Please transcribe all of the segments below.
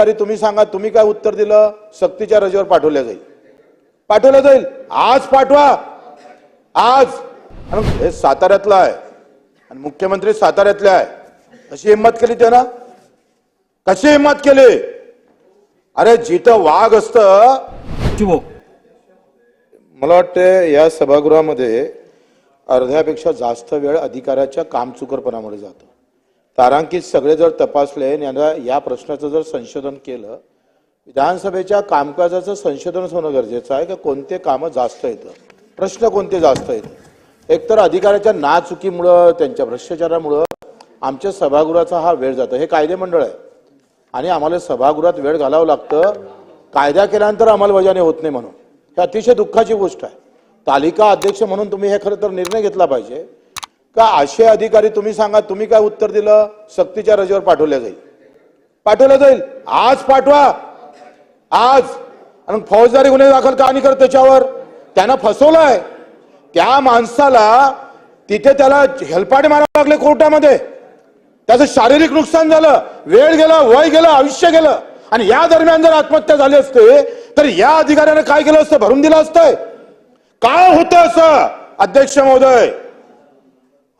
अधिकारी तुम्ही सांगा तुम्ही काय उत्तर दिलं? सक्तीच्या रजेवर पाठवल्या जाईल. पाठवलं जाईल. आज पाठवा. आज. हे साताऱ्यातलं आहे. आणि मुख्यमंत्री साताऱ्यातले आहे. कशी हिंमत केली त्यानं? कशी हिंमत केली? अरे जिथं वाघ असतं मला वाटतं या सभागृहामध्ये अर्ध्यापेक्षा जास्त वेळ अधिकाऱ्याच्या कामचुकरपणामुळे जातो. तारांकित सगळे जर तपासले आणि यांना या प्रश्नाचं जर संशोधन केलं विधानसभेच्या कामकाजाचं संशोधनच होणं गरजेचं आहे की? कोणते कामं जास्त येतं? प्रश्न कोणते जास्त येतं? एकतर अधिकाऱ्याच्या नाचुकीमुळं त्यांच्या भ्रष्टाचारामुळं आमच्या सभागृहाचा हा वेळ जातो. हे कायदेमंडळ आहे. आणि आम्हाला सभागृहात वेळ घालावं लागतं. कायदा केल्यानंतर अंमलबजावणी होत नाही म्हणून. हे अतिशय दुःखाची गोष्ट आहे. तालिका अध्यक्ष म्हणून तुम्ही हे खरं तर निर्णय घेतला पाहिजे. का असे अधिकारी तुम्ही सांगा तुम्ही काय उत्तर दिलं? सक्तीच्या रजेवर पाठवल्या जाईल. पाठवलं जाईल. आज पाठवा. आज. आणि फौजदारी गुन्हे दाखल का नाही करत त्याच्यावर? त्यानं फसवलंय. त्या माणसाला तिथे त्याला हेलपाटे मारावे लागले कोर्टामध्ये. त्याचं शारीरिक नुकसान झालं. वेळ गेला वय गेलं आयुष्य गेलं. आणि या दरम्यान जर आत्महत्या झाली असते तर या अधिकाऱ्यानं काय केलं असतं? भरून दिलं असतंय. काय होतं असं? अध्यक्ष महोदय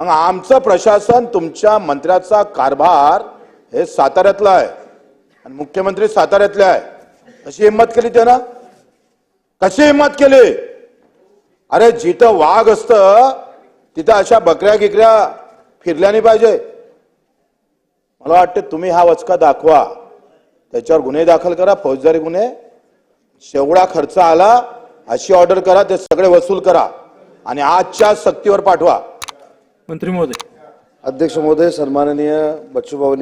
मग आमचं प्रशासन तुमच्या मंत्र्याचा कारभार हे साताऱ्यातला आहे. आणि मुख्यमंत्री साताऱ्यातले आहे. कशी हिंमत केली त्यानं? कशी हिंमत केली? अरे जिथं वाघ असतं तिथं अशा बकऱ्या गिकऱ्या फिरल्या नाही पाहिजे. मला वाटतं तुम्ही हा वचका दाखवा. त्याच्यावर गुन्हे दाखल करा फौजदारी गुन्हे. जेवढा खर्च आला अशी ऑर्डर करा ते सगळे वसूल करा. आणि आजच्या सक्तीवर पाठवा. मंत्री महोदय. अध्यक्ष महोदय सन्माननीय बच्चूभाऊंनी